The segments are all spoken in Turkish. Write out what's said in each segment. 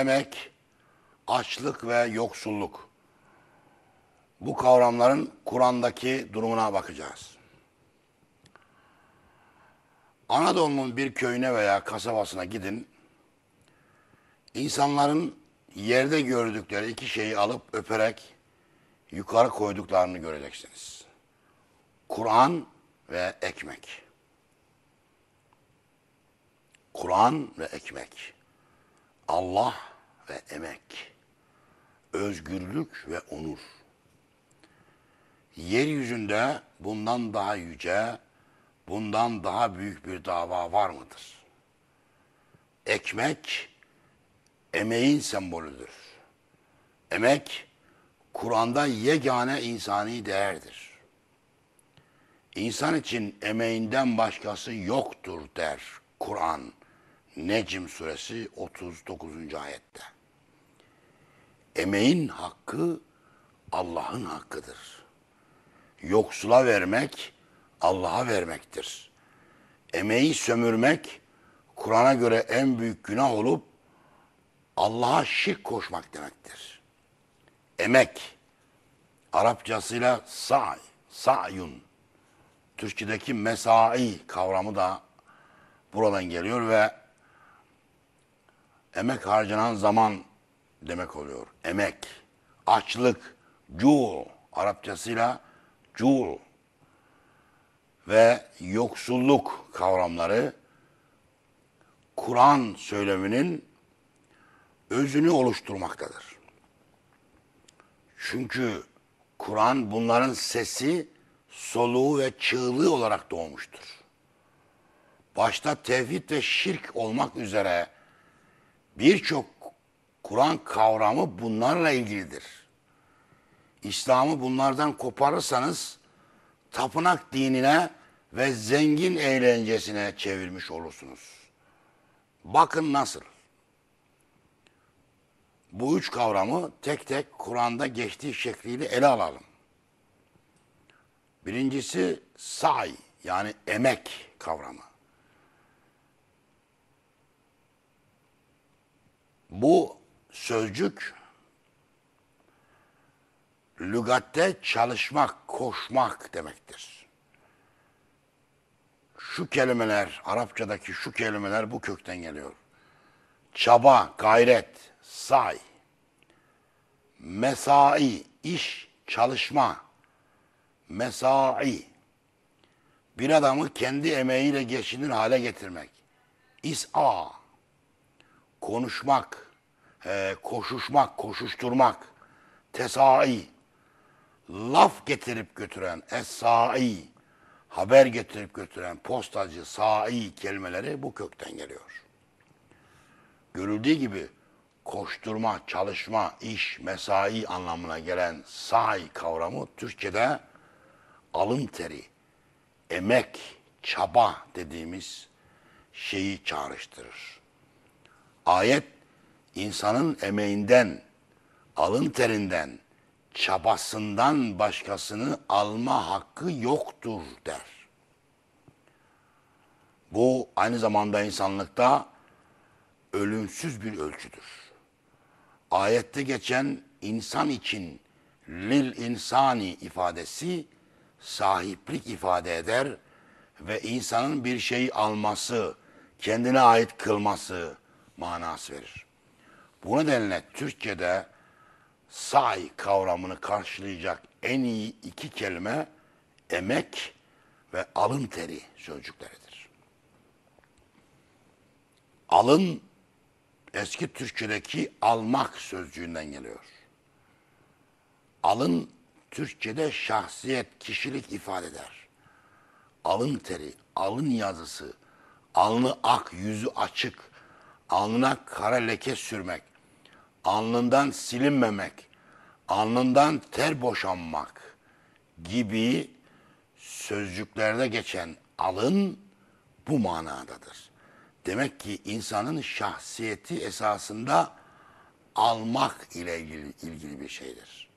emek, açlık ve yoksulluk. Bu kavramların Kur'an'daki durumuna bakacağız. Anadolu'nun bir köyüne veya kasabasına gidin. İnsanların yerde gördükleri iki şeyi alıp öperek yukarı koyduklarını göreceksiniz. Kur'an ve ekmek. Kur'an ve ekmek. Allah ve emek. Özgürlük ve onur. Yeryüzünde bundan daha yüce, bundan daha büyük bir dava var mıdır? Ekmek, emeğin sembolüdür. Emek, Kur'an'da yegane insani değerdir. İnsan için emeğinden başkası yoktur der Kur'an. Necm suresi 39. ayette. Emeğin hakkı Allah'ın hakkıdır. Yoksula vermek Allah'a vermektir. Emeği sömürmek Kur'an'a göre en büyük günah olup Allah'a şirk koşmak demektir. Emek Arapçasıyla sa'i, sa'yun. Türkçedeki mesai kavramı da buradan geliyor ve emek harcanan zaman demek oluyor. Emek, açlık, cu Arapçasıyla cu ve yoksulluk kavramları Kur'an söyleminin özünü oluşturmaktadır. Çünkü Kur'an bunların sesi, soluğu ve çığlığı olarak doğmuştur. Başta tevhid ve şirk olmak üzere birçok Kur'an kavramı bunlarla ilgilidir. İslam'ı bunlardan koparırsanız tapınak dinine ve zengin eğlencesine çevirmiş olursunuz. Bakın nasıl. Bu üç kavramı tek tek Kur'an'da geçtiği şekliyle ele alalım. Birincisi say yani emek kavramı. Bu sözcük lügatte çalışmak, koşmak demektir. Şu kelimeler, Arapçadaki şu kelimeler bu kökten geliyor. Çaba, gayret, say, mesai, iş, çalışma, mesai, bir adamı kendi emeğiyle geçinir hale getirmek, is'a, konuşmak, koşuşmak, koşuşturmak, tesai, laf getirip götüren, es-sai, haber getirip götüren, postacı, sai kelimeleri bu kökten geliyor. Görüldüğü gibi koşturma, çalışma, iş, mesai anlamına gelen say kavramı Türkçe'de alın teri, emek, çaba dediğimiz şeyi çağrıştırır. Ayet insanın emeğinden, alın terinden, çabasından başkasını alma hakkı yoktur der. Bu aynı zamanda insanlıkta ölümsüz bir ölçüdür. Ayette geçen insan için lil insani ifadesi sahiplik ifade eder ve insanın bir şeyi alması, kendine ait kılması manası verir. Bu nedenle Türkçe'de say kavramını karşılayacak en iyi iki kelime emek ve alın teri sözcükleridir. Alın eski Türkçedeki almak sözcüğünden geliyor. Alın Türkçede şahsiyet, kişilik ifade eder. Alın teri, alın yazısı, alnı ak, yüzü açık, alnına kara leke sürmek, alnından silinmemek, alnından ter boşanmak gibi sözcüklerde geçen alın bu manadadır. Demek ki insanın şahsiyeti esasında almak ile ilgili, ilgili bir şeydir.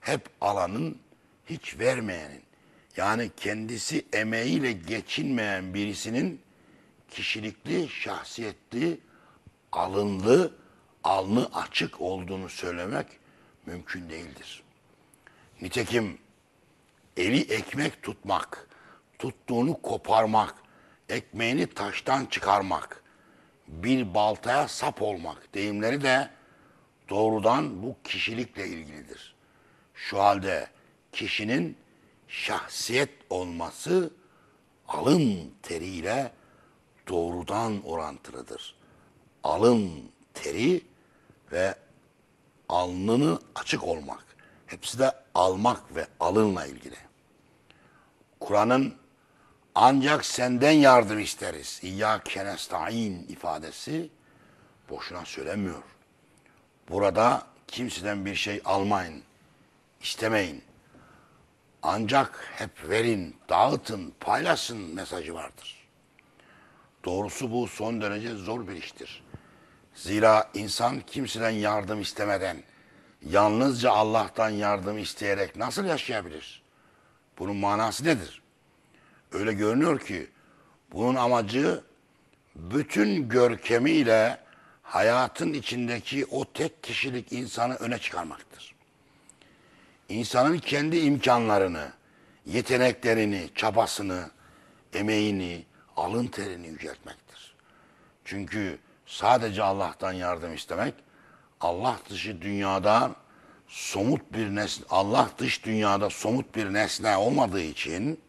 Hep alanın, hiç vermeyenin, yani kendisi emeğiyle geçinmeyen birisinin kişilikli, şahsiyetli, alınlı, alnı açık olduğunu söylemek mümkün değildir. Nitekim eli ekmek tutmak, tuttuğunu koparmak, ekmeğini taştan çıkarmak, bir baltaya sap olmak deyimleri de doğrudan bu kişilikle ilgilidir. Şu halde kişinin şahsiyet olması alın teriyle doğrudan orantılıdır. Alın teri ve alnını açık olmak. Hepsi de almak ve alınla ilgili. Kur'an'ın ancak senden yardım isteriz. İyyâke nesta'in ifadesi boşuna söylemiyor. Burada kimseden bir şey almayın, istemeyin. Ancak hep verin, dağıtın, paylaşın mesajı vardır. Doğrusu bu son derece zor bir iştir. Zira insan kimseden yardım istemeden, yalnızca Allah'tan yardım isteyerek nasıl yaşayabilir? Bunun manası nedir? Öyle görünüyor ki bunun amacı bütün görkemiyle hayatın içindeki o tek kişilik insanı öne çıkarmaktır. İnsanın kendi imkanlarını, yeteneklerini, çabasını, emeğini, alın terini yüceltmektir. Çünkü sadece Allah'tan yardım istemek, Allah dışı dünyada somut bir nesne, Allah dış dünyada somut bir nesne olmadığı için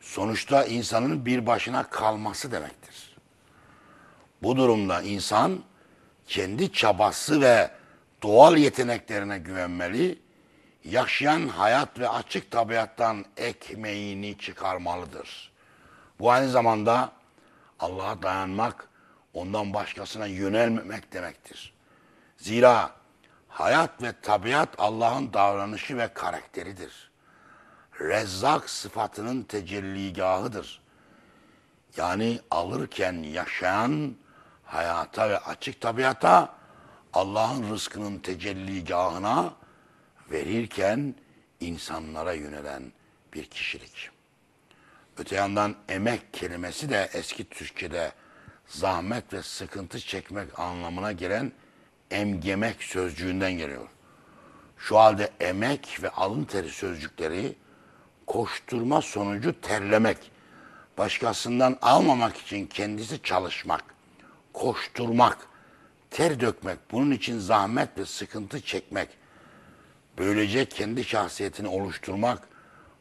sonuçta insanın bir başına kalması demektir. Bu durumda insan kendi çabası ve doğal yeteneklerine güvenmeli, yaşayan hayat ve açık tabiattan ekmeğini çıkarmalıdır. Bu aynı zamanda Allah'a dayanmak, ondan başkasına yönelmemek demektir. Zira hayat ve tabiat Allah'ın davranışı ve karakteridir. Rezzak sıfatının tecelligahıdır. Yani alırken yaşayan hayata ve açık tabiata Allah'ın rızkının tecelligahına verirken insanlara yönelen bir kişilik. Öte yandan emek kelimesi de eski Türkçe'de zahmet ve sıkıntı çekmek anlamına gelen emgemek sözcüğünden geliyor. Şu halde emek ve alın teri sözcükleri koşturma sonucu terlemek, başkasından almamak için kendisi çalışmak, koşturmak, ter dökmek, bunun için zahmet ve sıkıntı çekmek, böylece kendi şahsiyetini oluşturmak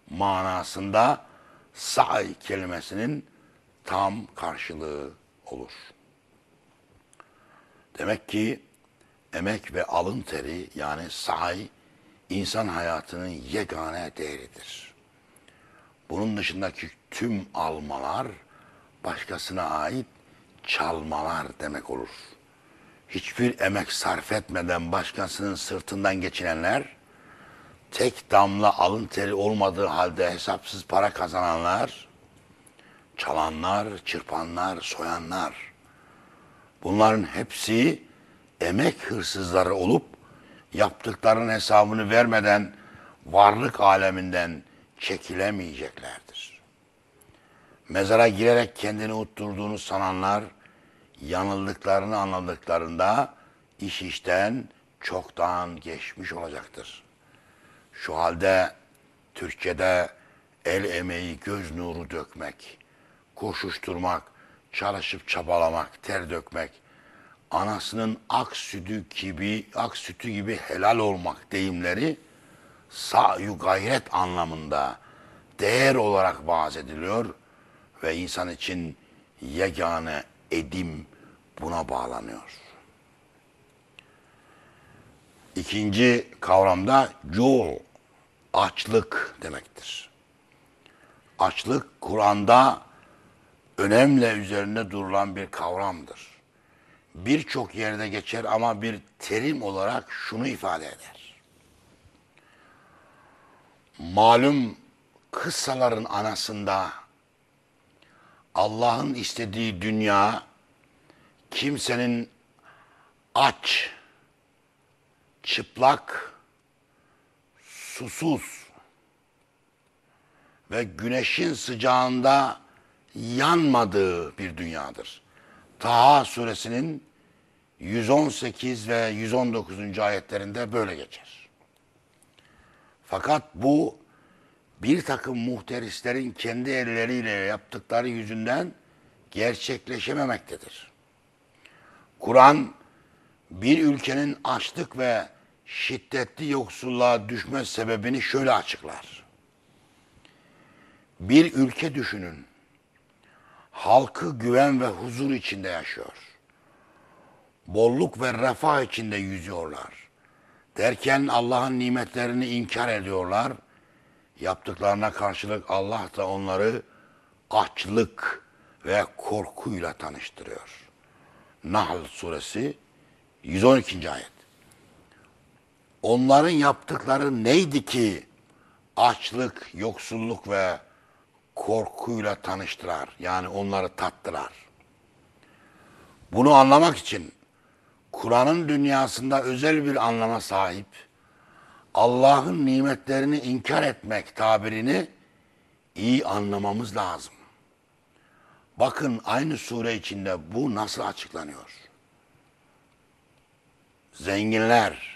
manasında sa'i kelimesinin tam karşılığı olur. Demek ki emek ve alın teri yani sa'i insan hayatının yegane değeridir. Bunun dışındaki tüm almalar başkasına ait çalmalar demek olur. Hiçbir emek sarf etmeden başkasının sırtından geçinenler, tek damla alın teri olmadığı halde hesapsız para kazananlar, çalanlar, çırpanlar, soyanlar. Bunların hepsi emek hırsızları olup yaptıklarının hesabını vermeden varlık aleminden çekilemeyeceklerdir. Mezara girerek kendini utturduğunu sananlar yanıldıklarını anladıklarında iş işten çoktan geçmiş olacaktır. Şu halde Türkçe'de el emeği göz nuru dökmek, koşuşturmak, çalışıp çabalamak, ter dökmek, anasının ak sütü gibi, ak sütü gibi helal olmak deyimleri sa'yu gayret anlamında değer olarak vaaz ediliyor ve insan için yegane edim buna bağlanıyor. İkinci kavramda cul, açlık demektir. Açlık Kur'an'da önemli üzerinde durulan bir kavramdır. Birçok yerde geçer ama bir terim olarak şunu ifade eder. Malum kıssaların anasında Allah'ın istediği dünya kimsenin aç, çıplak, susuz ve güneşin sıcağında yanmadığı bir dünyadır. Taha suresinin 118 ve 119. ayetlerinde böyle geçer. Fakat bu bir takım muhterislerin kendi elleriyle yaptıkları yüzünden gerçekleşememektedir. Kur'an bir ülkenin açlık ve şiddetli yoksulluğa düşme sebebini şöyle açıklar. Bir ülke düşünün. Halkı güven ve huzur içinde yaşıyor. Bolluk ve refah içinde yüzüyorlar. Derken Allah'ın nimetlerini inkar ediyorlar. Yaptıklarına karşılık Allah da onları açlık ve korkuyla tanıştırıyor. Nahl suresi 112. ayet. Onların yaptıkları neydi ki açlık, yoksulluk ve korkuyla tanıştırar. Yani onları tattılar. Bunu anlamak için Kur'an'ın dünyasında özel bir anlama sahip Allah'ın nimetlerini inkar etmek tabirini iyi anlamamız lazım. Bakın aynı sure içinde bu nasıl açıklanıyor? Zenginler,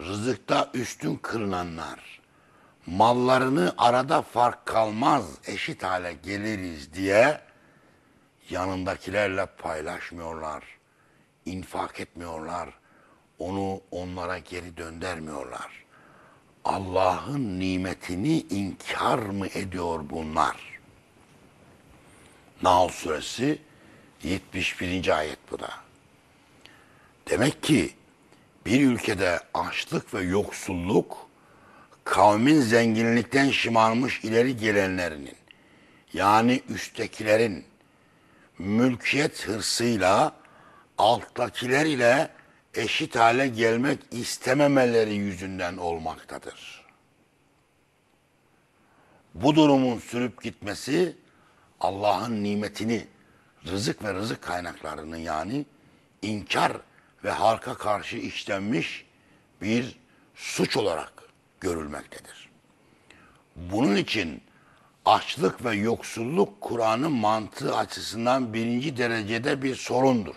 rızıkta üstün kılınanlar, mallarını arada fark kalmaz eşit hale geliriz diye yanındakilerle paylaşmıyorlar, infak etmiyorlar, onu onlara geri döndürmüyorlar. Allah'ın nimetini inkar mı ediyor bunlar? Nahl suresi 71. ayet bu da. Demek ki bir ülkede açlık ve yoksulluk kavmin zenginlikten şımarmış ileri gelenlerinin yani üsttekilerin mülkiyet hırsıyla alttakiler ile eşit hale gelmek istememeleri yüzünden olmaktadır. Bu durumun sürüp gitmesi Allah'ın nimetini, rızık ve rızık kaynaklarını yani inkar ve halka karşı işlenmiş bir suç olarak görülmektedir. Bunun için açlık ve yoksulluk Kur'an'ın mantığı açısından birinci derecede bir sorundur.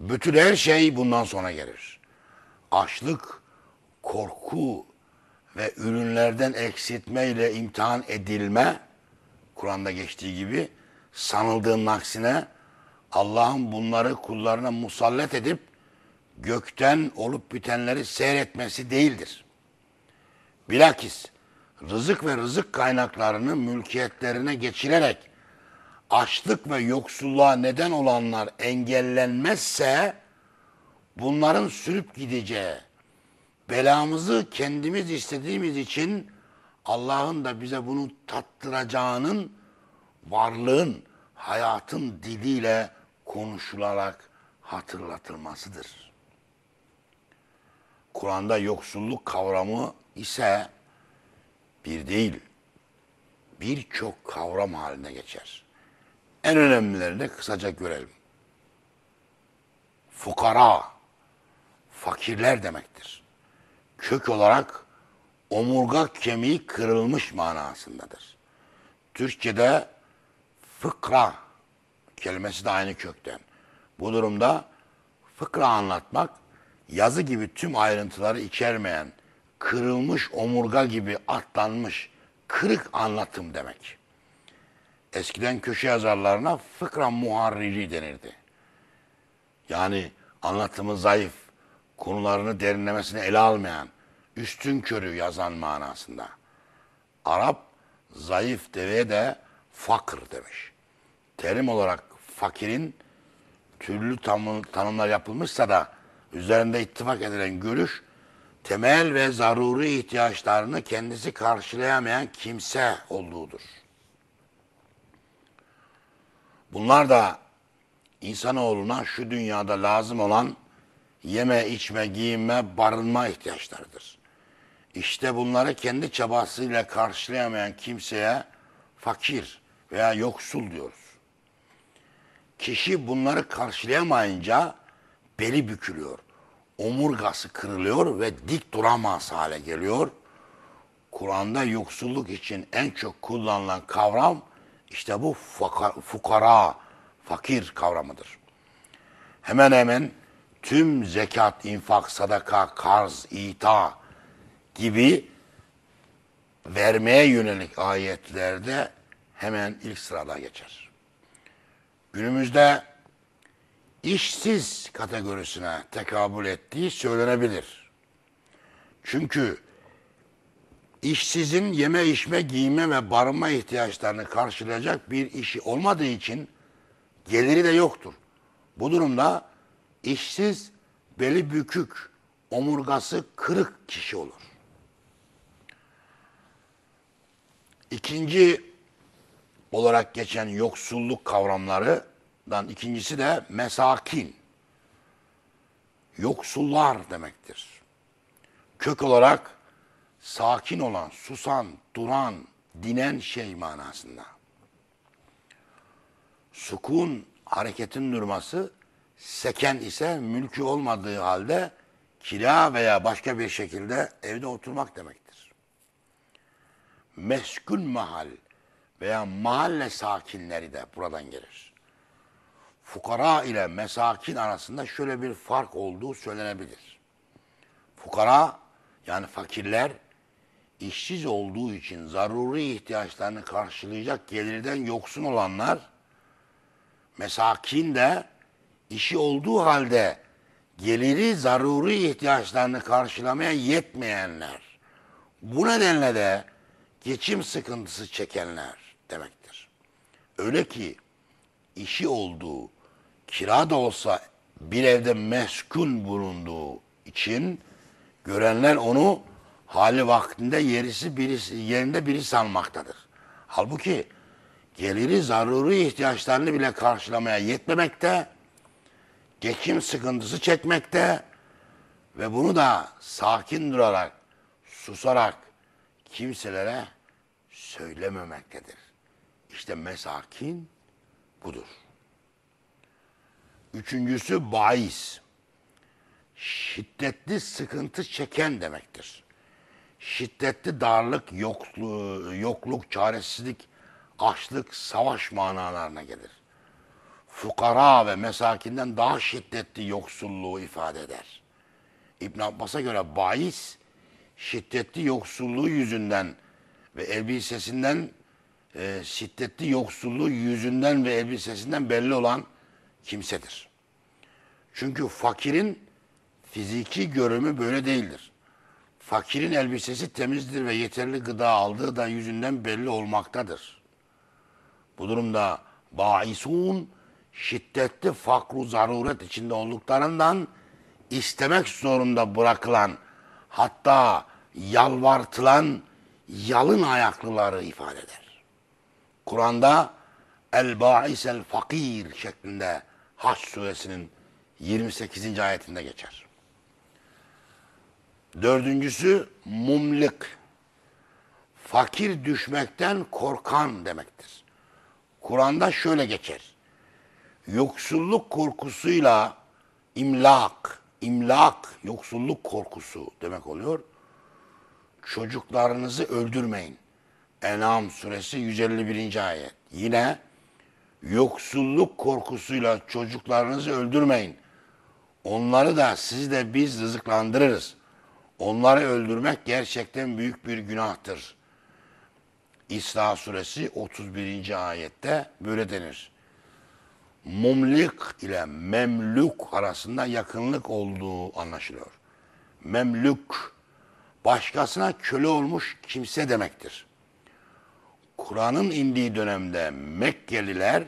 Bütün her şey bundan sonra gelir. Açlık, korku ve ürünlerden eksiltme ile imtihan edilme, Kur'an'da geçtiği gibi sanıldığının aksine Allah'ın bunları kullarına musallat edip gökten olup bitenleri seyretmesi değildir. Bilakis rızık ve rızık kaynaklarını mülkiyetlerine geçirerek açlık ve yoksulluğa neden olanlar engellenmezse bunların sürüp gideceği, belamızı kendimiz istediğimiz için Allah'ın da bize bunu tattıracağının varlığın, hayatın diliyle konuşularak hatırlatılmasıdır. Kur'an'da yoksulluk kavramı ise bir değil, birçok kavram haline geçer. En önemlilerini kısaca görelim. Fukara, fakirler demektir. Kök olarak omurga kemiği kırılmış manasındadır. Türkçe'de fıkra kelimesi de aynı kökten. Bu durumda fıkra anlatmak yazı gibi tüm ayrıntıları içermeyen, kırılmış omurga gibi atlanmış, kırık anlatım demek. Eskiden köşe yazarlarına fıkra muharriri denirdi. Yani anlatımı zayıf, konularını derinlemesine ele almayan, üstün körü yazan manasında. Arap zayıf deveye de fakir demiş. Terim olarak fakirin türlü tanım- tanımlar yapılmışsa da üzerinde ittifak edilen görüş temel ve zaruri ihtiyaçlarını kendisi karşılayamayan kimse olduğudur. Bunlar da insanoğluna şu dünyada lazım olan yeme, içme, giyinme, barınma ihtiyaçlarıdır. İşte bunları kendi çabasıyla karşılayamayan kimseye fakir veya yoksul diyoruz. Kişi bunları karşılayamayınca beli bükülüyor. Omurgası kırılıyor ve dik duramaz hale geliyor. Kur'an'da yoksulluk için en çok kullanılan kavram işte bu fukara, fakir kavramıdır. hemen hemen tüm zekat, infak, sadaka, karz, ita gibi vermeye yönelik ayetlerde hemen ilk sırada geçer. Günümüzde işsiz kategorisine tekabül ettiği söylenebilir. Çünkü işsizin yeme, içme, giyme ve barınma ihtiyaçlarını karşılayacak bir işi olmadığı için geliri de yoktur. Bu durumda işsiz, beli bükük, omurgası kırık kişi olur. İkinci olarak geçen yoksulluk kavramlarından ikincisi de mesakin. Yoksullar demektir. Kök olarak sakin olan, susan, duran, dinen şey manasında. Sukun hareketin durması, seken ise mülkü olmadığı halde kira veya başka bir şekilde evde oturmak demektir. Meskun mahal veya mahalle sakinleri de buradan gelir. Fukara ile mesakin arasında şöyle bir fark olduğu söylenebilir. Fukara yani fakirler işsiz olduğu için zaruri ihtiyaçlarını karşılayacak gelirden yoksun olanlar, mesakin de işi olduğu halde geliri zaruri ihtiyaçlarını karşılamaya yetmeyenler. Bu nedenle de geçim sıkıntısı çekenler demektir. Öyle ki işi olduğu, kira da olsa bir evde meskun bulunduğu için görenler onu hali vaktinde yerisi birisi, yerinde biri sanmaktadır. Halbuki geliri zaruri ihtiyaçlarını bile karşılamaya yetmemekte, geçim sıkıntısı çekmekte ve bunu da sakin durarak, susarak kimselere söylememektedir. İşte mesakin budur. Üçüncüsü bahis. Şiddetli sıkıntı çeken demektir. Şiddetli darlık, yokluğu, yokluk, çaresizlik, açlık, savaş manalarına gelir. Fukara ve mesakinden daha şiddetli yoksulluğu ifade eder. İbn Abbas'a göre bahis, şiddetli yoksulluğu yüzünden ve elbisesinden e, şiddetli yoksulluğu yüzünden ve elbisesinden belli olan kimsedir. Çünkü fakirin fiziki görümü böyle değildir. Fakirin elbisesi temizdir ve yeterli gıda aldığı da yüzünden belli olmaktadır. Bu durumda baisun şiddetli fakru zaruret içinde olduklarından istemek zorunda bırakılan hatta yalvartılan yalın ayaklıları ifade eder. Kur'an'da el ba'is el fakir şeklinde Haç suresinin 28. ayetinde geçer. Dördüncüsü mumlık. Fakir düşmekten korkan demektir. Kur'an'da şöyle geçer. Yoksulluk korkusuyla imlak, imlak, yoksulluk korkusu demek oluyor. Çocuklarınızı öldürmeyin. En'am suresi 151. ayet. Yine yoksulluk korkusuyla çocuklarınızı öldürmeyin. Onları da siz de biz rızıklandırırız. Onları öldürmek gerçekten büyük bir günahtır. İsra suresi 31. ayette böyle denir. Mumlik ile memluk arasında yakınlık olduğu anlaşılıyor. Memluk başkasına köle olmuş kimse demektir. Kur'an'ın indiği dönemde Mekkeliler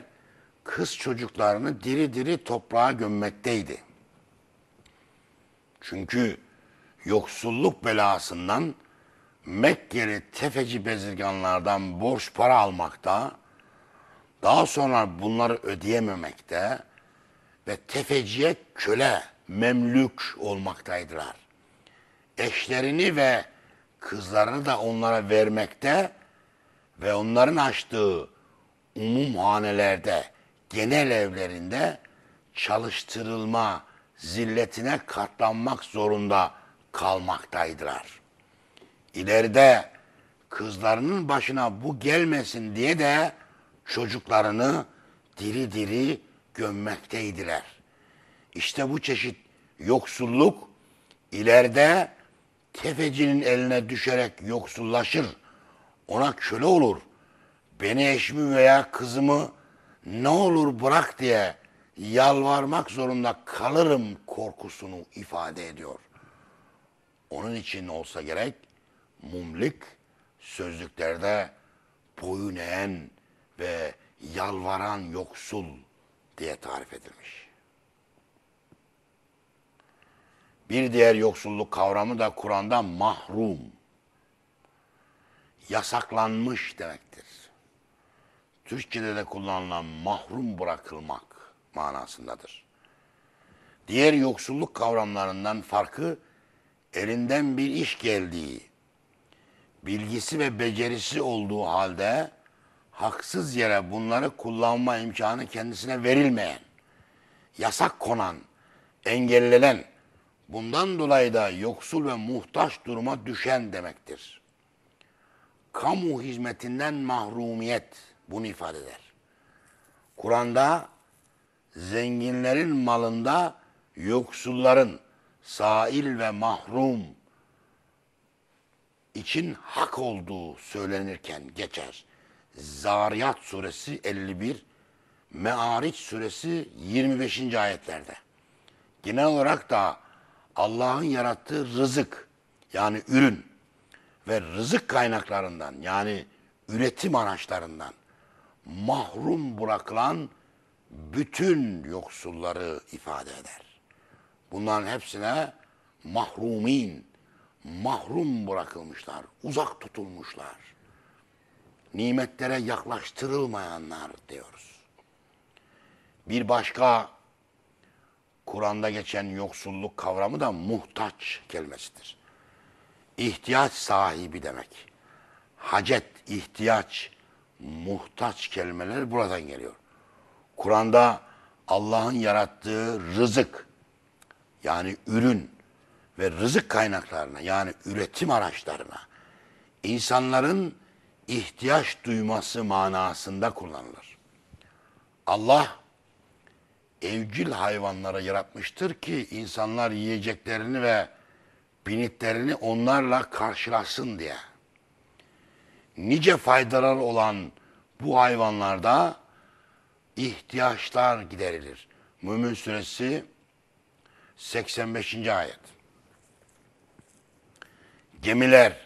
kız çocuklarını diri diri toprağa gömmekteydi. Çünkü yoksulluk belasından Mekkeli tefeci bezirganlardan borç para almakta, daha sonra bunları ödeyememekte ve tefeciye köle, memlük olmaktaydılar. Eşlerini ve kızlarını da onlara vermekte ve onların açtığı umum hanelerde, genel evlerinde çalıştırılma zilletine katlanmak zorunda kalmaktaydılar. İleride kızlarının başına bu gelmesin diye de çocuklarını diri diri gömmekteydiler. İşte bu çeşit yoksulluk ileride tefecinin eline düşerek yoksullaşır. Ona köle olur. Beni eşimi veya kızımı ne olur bırak diye yalvarmak zorunda kalırım korkusunu ifade ediyor. Onun için olsa gerek mumlik sözlüklerde boyun eğen ve yalvaran yoksul diye tarif edilmiş. Bir diğer yoksulluk kavramı da Kur'an'da mahrum, yasaklanmış demektir. Türkçe'de de kullanılan mahrum bırakılmak manasındadır. Diğer yoksulluk kavramlarından farkı elinden bir iş geldiği, bilgisi ve becerisi olduğu halde haksız yere bunları kullanma imkanı kendisine verilmeyen, yasak konan, engellenen, bundan dolayı da yoksul ve muhtaç duruma düşen demektir. Kamu hizmetinden mahrumiyet bunu ifade eder. Kur'an'da zenginlerin malında yoksulların sail ve mahrum için hak olduğu söylenirken geçer. Zariyat suresi 51, Me'ariç suresi 25. ayetlerde. Genel olarak da Allah'ın yarattığı rızık yani ürün ve rızık kaynaklarından yani üretim araçlarından mahrum bırakılan bütün yoksulları ifade eder. Bunların hepsine mahrumin, mahrum bırakılmışlar, uzak tutulmuşlar. Nimetlere yaklaştırılmayanlar diyoruz. Bir başka Kur'an'da geçen yoksulluk kavramı da muhtaç kelimesidir. İhtiyaç sahibi demek. Hacet, ihtiyaç, muhtaç kelimeler buradan geliyor. Kur'an'da Allah'ın yarattığı rızık yani ürün ve rızık kaynaklarına yani üretim araçlarına insanların ihtiyaç duyması manasında kullanılır. Allah evcil hayvanlara yaratmıştır ki insanlar yiyeceklerini ve binitlerini onlarla karşılasın diye. Nice faydalar olan bu hayvanlarda ihtiyaçlar giderilir. Mümin suresi 85. ayet. Gemiler,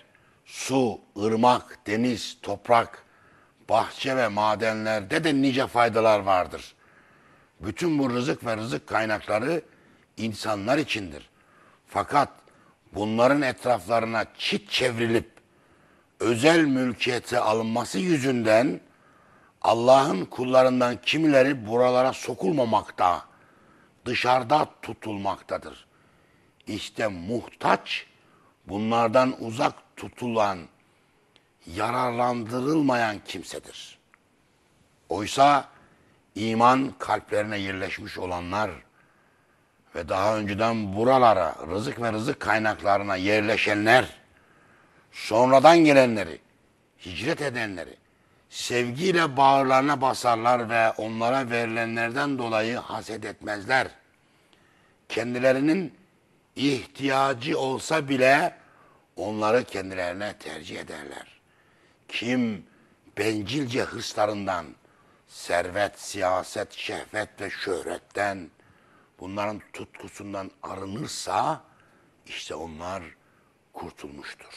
su, ırmak, deniz, toprak, bahçe ve madenlerde de nice faydalar vardır. Bütün bu rızık ve rızık kaynakları insanlar içindir. Fakat bunların etraflarına çit çevrilip özel mülkiyete alınması yüzünden Allah'ın kullarından kimileri buralara sokulmamakta, dışarıda tutulmaktadır. İşte muhtaç bunlardan uzak tutulan, yararlandırılmayan kimsedir. Oysa iman kalplerine yerleşmiş olanlar ve daha önceden buralara, rızık ve rızık kaynaklarına yerleşenler, sonradan gelenleri, hicret edenleri, sevgiyle bağırlarına basarlar ve onlara verilenlerden dolayı haset etmezler. Kendilerinin ihtiyacı olsa bile onları kendilerine tercih ederler. Kim bencilce hırslarından, servet, siyaset, şehvet ve şöhretten, bunların tutkusundan arınırsa işte onlar kurtulmuştur.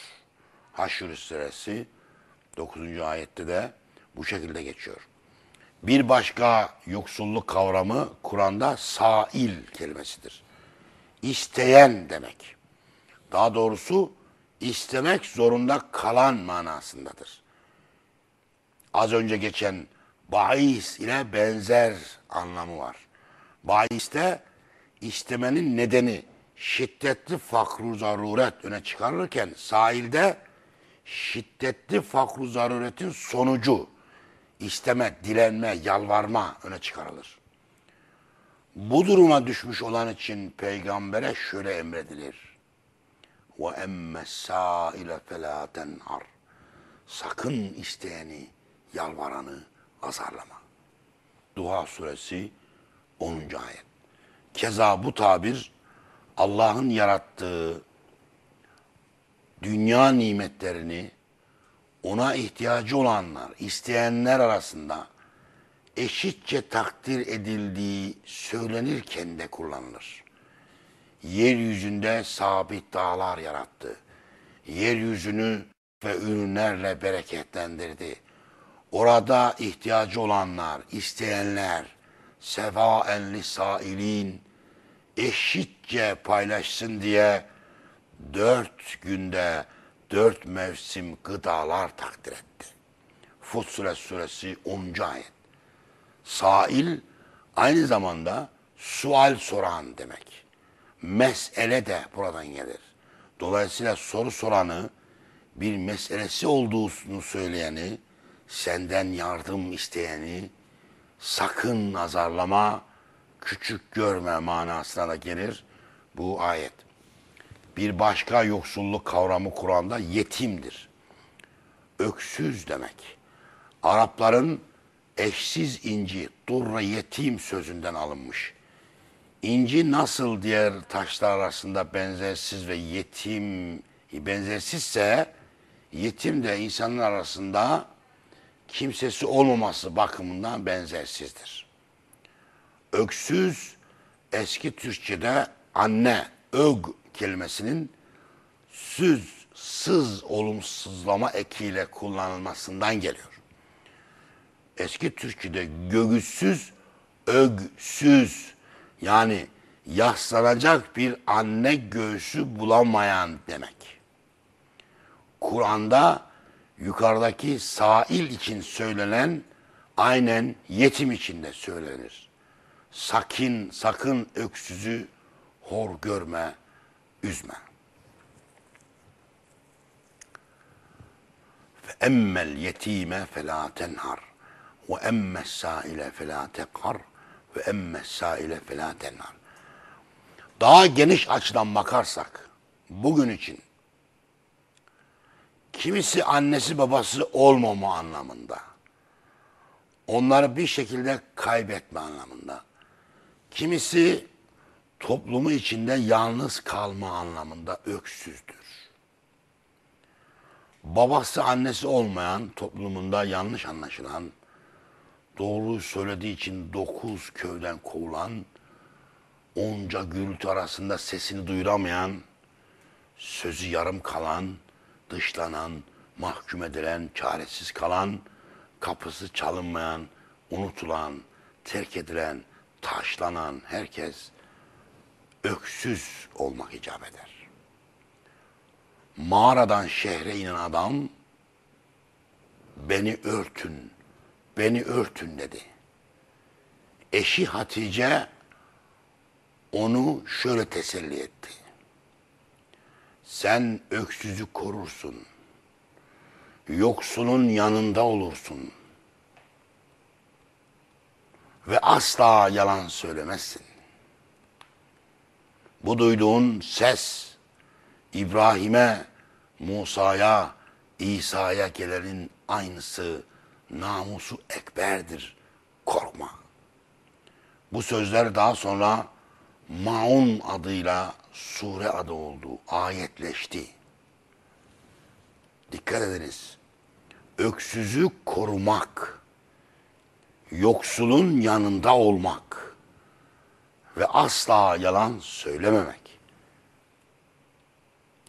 Haşr suresi 9. ayette de bu şekilde geçiyor. Bir başka yoksulluk kavramı Kur'an'da sail kelimesidir. İsteyen demek. Daha doğrusu istemek zorunda kalan manasındadır. Az önce geçen bahis ile benzer anlamı var. Bahis'te istemenin nedeni şiddetli fakru zaruret öne çıkarılırken sahilde şiddetli fakru zaruretin sonucu isteme, dilenme, yalvarma öne çıkarılır. Bu duruma düşmüş olan için peygambere şöyle emredilir. Ve emme sâile felâ tenhar. Sakın isteyeni, yalvaranı azarlama. Duha suresi 10. ayet. Keza bu tabir Allah'ın yarattığı dünya nimetlerini ona ihtiyacı olanlar, isteyenler arasında eşitçe takdir edildiği söylenirken de kullanılır. Yeryüzünde sabit dağlar yarattı. Yeryüzünü ve ürünlerle bereketlendirdi. Orada ihtiyacı olanlar, isteyenler, sevaen lisailin eşitçe paylaşsın diye dört günde dört mevsim gıdalar takdir etti. Fussilet suresi 10. ayet. Sail aynı zamanda sual soran demek. Mesele de buradan gelir. Dolayısıyla soru soranı bir meselesi olduğunu söyleyeni, senden yardım isteyeni sakın azarlama, küçük görme manasına da gelir bu ayet. Bir başka yoksulluk kavramı Kur'an'da yetimdir. Öksüz demek. Arapların eşsiz inci, durra yetim sözünden alınmış. İnci nasıl diğer taşlar arasında benzersiz ve yetim benzersizse yetim de insanın arasında kimsesi olmaması bakımından benzersizdir. Öksüz eski Türkçe'de anne, ög kelimesinin süz, sız, olumsuzlama ekiyle kullanılmasından geliyor. Eski Türkçe'de göğüsüz, ögsüz yani yaslanacak bir anne göğsü bulamayan demek. Kur'an'da yukarıdaki sail için söylenen aynen yetim için de söylenir. Sakin, sakın öksüzü hor görme, üzme. فَاَمَّا الْيَت۪يمَ فَلَا تَنْهَرْ وَاَمَّا السَّائِلَ فَلَا تَقْهَرْ وَاَمَّا السَّائِلَ فَلَا تَنْهَرْ Daha geniş açıdan bakarsak, bugün için kimisi annesi babası olmama anlamında, onları bir şekilde kaybetme anlamında, kimisi toplumu içinde yalnız kalma anlamında öksüzdür. Babası annesi olmayan toplumunda yanlış anlaşılan, doğruyu söylediği için dokuz köyden kovulan, onca gürültü arasında sesini duyuramayan, sözü yarım kalan, dışlanan, mahkum edilen, çaresiz kalan, kapısı çalınmayan, unutulan, terk edilen, taşlanan herkes öksüz olmak icap eder. Mağaradan şehre inen adam beni örtün, beni örtün dedi. Eşi Hatice onu şöyle teselli etti. Sen öksüzü korursun. Yoksulun yanında olursun. Ve asla yalan söylemezsin. Bu duyduğun ses İbrahim'e, Musa'ya, İsa'ya gelenin aynısı namusu ekberdir. Korkma. Bu sözler daha sonra Maun adıyla sure adı oldu, ayetleşti. Dikkat ediniz. Öksüzü korumak, yoksulun yanında olmak ve asla yalan söylememek.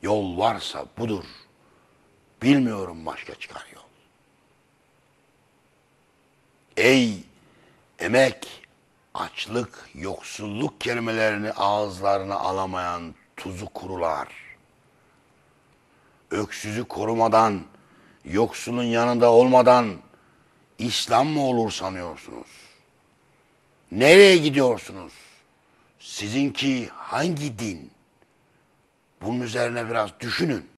Yol varsa budur. Bilmiyorum başka çıkar yol. Ey emek, açlık, yoksulluk kelimelerini ağızlarına alamayan tuzu kurular. Öksüzü korumadan, yoksulun yanında olmadan İslam mı olur sanıyorsunuz? Nereye gidiyorsunuz? Sizinki hangi din? Bunun üzerine biraz düşünün.